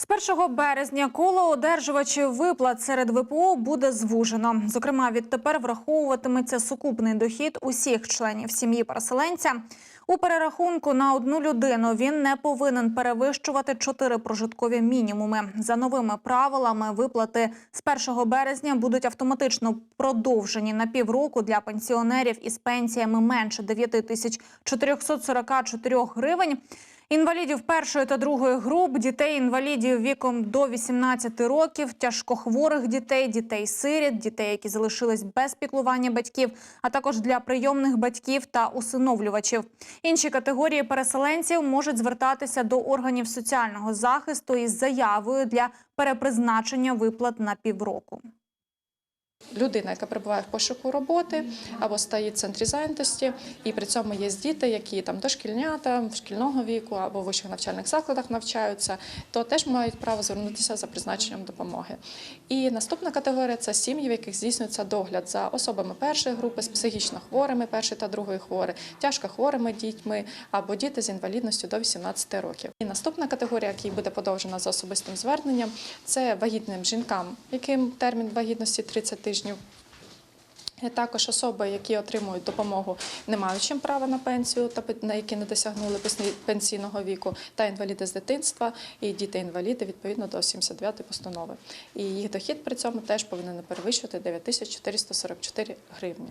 З 1 березня коло одержувачів виплат серед ВПО буде звужено. Зокрема, відтепер враховуватиметься сукупний дохід усіх членів сім'ї переселенця. У перерахунку на одну людину він не повинен перевищувати чотири прожиткові мінімуми. За новими правилами виплати з 1 березня будуть автоматично продовжені на півроку для пенсіонерів із пенсіями менше 9 тисяч 444 гривень. Інвалідів першої та другої груп, дітей-інвалідів віком до 18 років, тяжкохворих дітей, дітей-сиріт, дітей, які залишились без піклування батьків, а також для прийомних батьків та усиновлювачів. Інші категорії переселенців можуть звертатися до органів соціального захисту із заявою для перепризначення виплат на півроку. Людина, яка перебуває в пошуку роботи або стоїть в центрі зайнятості, і при цьому є діти, які там дошкільнята шкільного віку або в вищих навчальних закладах навчаються, то теж мають право звернутися за призначенням допомоги. І наступна категорія це сім'ї, в яких здійснюється догляд за особами першої групи, з психічно хворими першої та другої хвори, тяжко хворими дітьми або діти з інвалідністю до 18 років. І наступна категорія, яка буде подовжена за особистим зверненням, це вагітним жінкам, яким термін вагітності 30 тижнів. Е, Також особи, які отримують допомогу, не маючи права на пенсію, та на які не досягнули пенсі- пенсійного віку, та інваліди з дитинства і діти-інваліди відповідно до 79 постанови. І їх дохід при цьому теж повинен не перевищувати 9444 гривні.